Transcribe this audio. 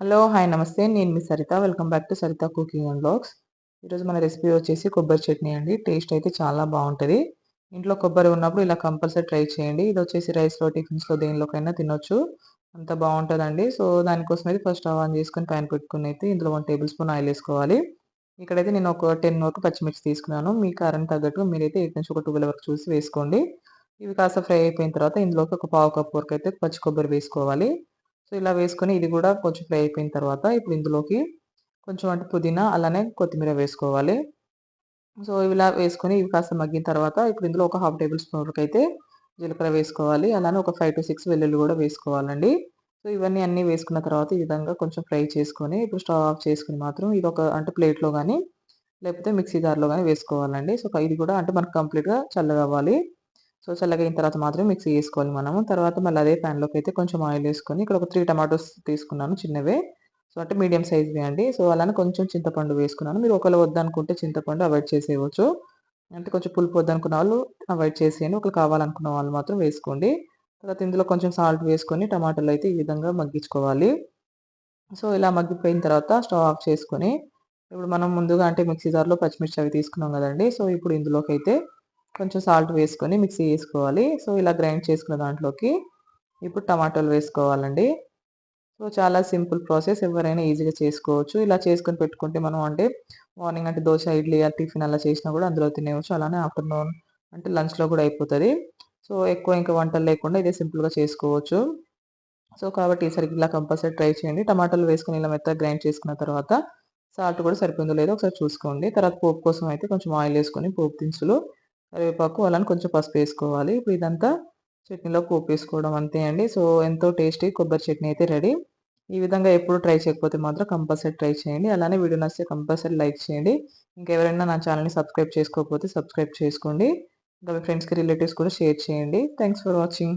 Hello hi నమస్తే. నేను మీ Saritha. Welcome back to Saritha cooking and blogs ఈరోజు మన రెసిపీ వచ్చేసి కొబ్బరి చట్నీ అండి. టేస్ట్ అయితే చాలా బాగుంటుంది. ఇంట్లో కొబ్బరి ఉన్నప్పుడు ఇలా కంపల్సరీ ట్రై చేయండి. ఇది వచ్చేసి రైస్లో టిఫిన్స్లో దేనిలోకైనా తినొచ్చు. అంత బాగుంటుందండి. సో దానికోసం అయితే ఫస్ట్ ఆన్ చేసుకొని ప్యాన్ పెట్టుకుని అయితే ఇందులో వన్ టేబుల్ స్పూన్ ఆయిల్ వేసుకోవాలి. ఇక్కడైతే నేను ఒక టెన్ వరకు పచ్చిమిర్చి తీసుకున్నాను. మీ కారం తగ్గట్టు మీరైతే ఎయిట్ నుంచి ఒక ట్వెల్వ్ వరకు చూసి వేసుకోండి. ఇవి కాస్త ఫ్రై అయిపోయిన తర్వాత ఇందులోకి ఒక పావు కప్ వరకు అయితే పచ్చి కొబ్బరి వేసుకోవాలి. సో ఇలా వేసుకొని ఇది కూడా కొంచెం ఫ్రై అయిపోయిన తర్వాత ఇప్పుడు ఇందులోకి కొంచెం అంటే పుదీనా అలానే కొత్తిమీర వేసుకోవాలి. సో ఇలా వేసుకొని ఇవి కాస్త మగ్గిన తర్వాత ఇప్పుడు ఇందులో ఒక హాఫ్ టేబుల్ స్పూన్ వరకు అయితే జీలకర్ర వేసుకోవాలి. అలానే ఒక ఫైవ్ టు సిక్స్ వెల్లుల్లి కూడా వేసుకోవాలండి. సో ఇవన్నీ అన్నీ వేసుకున్న తర్వాత ఈ విధంగా కొంచెం ఫ్రై చేసుకొని ఇప్పుడు స్టవ్ ఆఫ్ చేసుకుని మాత్రం ఇది ఒక అంటే ప్లేట్లో కానీ లేకపోతే మిక్సీ జార్లో కానీ వేసుకోవాలండి. సో ఇది కూడా అంటే మనకు కంప్లీట్గా చల్లగా అవ్వాలి. సో చల్లగా అయిన తర్వాత మాత్రం మిక్సీ వేసుకోవాలి మనము. తర్వాత మళ్ళీ అదే ప్యాన్లోకి అయితే కొంచెం ఆయిల్ వేసుకొని ఇక్కడ ఒక త్రీ టమాటోస్ తీసుకున్నాను చిన్నవే. సో అంటే మీడియం సైజ్వి అండి. సో అలానే కొంచెం చింతపండు వేసుకున్నాను. మీరు ఒకళ్ళు వద్దనుకుంటే చింతపండు అవాయిడ్ చేసేయవచ్చు. అంటే కొంచెం పులుపు వద్దనుకున్న వాళ్ళు అవాయిడ్ చేసేయండి. ఒకరు కావాలనుకున్న వాళ్ళు మాత్రం వేసుకోండి. తర్వాత ఇందులో కొంచెం సాల్ట్ వేసుకొని టమాటాలు అయితే ఈ విధంగా మగ్గించుకోవాలి. సో ఇలా మగ్గిపోయిన తర్వాత స్టవ్ ఆఫ్ చేసుకొని ఇప్పుడు మనం ముందుగా అంటే మిక్సీ జార్లో పచ్చిమిర్చి అవి తీసుకున్నాం కదండి. సో ఇప్పుడు ఇందులోకి అయితే కొంచెం సాల్ట్ వేసుకొని మిక్సీ వేసుకోవాలి సో ఇలా గ్రైండ్ చేసుకున్న దాంట్లోకి ఇప్పుడు టమాటాలు వేసుకోవాలండి. సో చాలా సింపుల్ ప్రాసెస్. ఎవరైనా ఈజీగా చేసుకోవచ్చు. ఇలా చేసుకొని పెట్టుకుంటే మనం అంటే మార్నింగ్ అంటే దోశ ఇడ్లీ టిఫిన్ అలా చేసినా కూడా అందులో తినేవచ్చు అలానే ఆఫ్టర్నూన్ అంటే లంచ్లో కూడా అయిపోతుంది. సో ఎక్కువ ఇంకా వంటలు లేకుండా ఇదే సింపుల్గా చేసుకోవచ్చు. సో కాబట్టి ఈసారి ఇలా కంపల్సరీ ట్రై చేయండి. టమాటాలు వేసుకుని ఇలా మెత్తగా గ్రైండ్ చేసుకున్న తర్వాత సాల్ట్ కూడా సరిపోయిందో లేదో ఒకసారి చూసుకోండి. తర్వాత పోపు కోసం అయితే కొంచెం ఆయిల్ వేసుకొని పోపు దినుసులు కరివేపాకు అలానే కొంచెం పసుపు వేసుకోవాలి ఇప్పుడు ఇదంతా చట్నీలో పోపేసుకోవడం అంతే అండి. సో ఎంతో టేస్టీ కొబ్బరి చట్నీ అయితే రెడీ. ఈ విధంగా ఎప్పుడు ట్రై చేయకపోతే మాత్రం కంపల్సరీ ట్రై చేయండి. అలానే వీడియో నచ్చితే కంపల్సరీ లైక్ చేయండి. ఇంకెవరైనా నా ఛానల్ని సబ్స్క్రైబ్ చేసుకోకపోతే సబ్స్క్రైబ్ చేసుకోండి. ఇంకా మీ ఫ్రెండ్స్కి రిలేటివ్స్ కూడా షేర్ చేయండి. Thanks for watching.